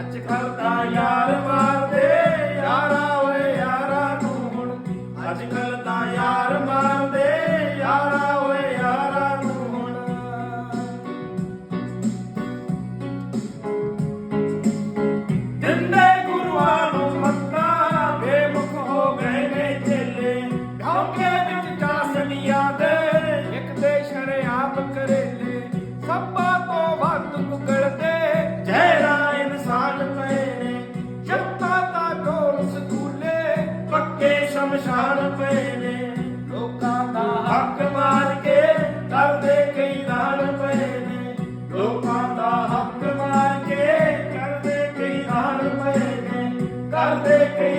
ਅੱਜ ਕੱਲ ਦਾ ਯਾਰ ਮਾਰਦੇ ਯਾਰਾ ਓਏ ਯਾਰਾ ਨੂੰ ਹੁਣ। ਅੱਜ ਕੱਲ ਸ਼ਰਿਆਮ ਕਰੇਲੇ ਸਭਾ ਤੋਂ ਵੱਧ ਮੁਗਲਦੇ ਜ਼ਹਿਰਾ ਇਨਸਾਨ ਪਏ ਨੇ ਜੱਤਾ ਦਾ ਢੋਲ ਸਕੂਲੇ, ਪੱਕੇ ਸ਼ਮਸ਼ਾਨ ਪਏ ਨੇ। ਲੋਕਾਂ ਦਾ ਹੱਕ ਮਾਰ ਕੇ ਕਰਦੇ ਕਈ ਦਾਨ ਪਏ ਨੇ। ਲੋਕਾਂ ਦਾ ਹੱਕ ਮਾਰ ਕੇ ਕਰਦੇ ਕਈ ਦਾਨ ਪਏ ਨੇ। ਕਰਦੇ ਕਈ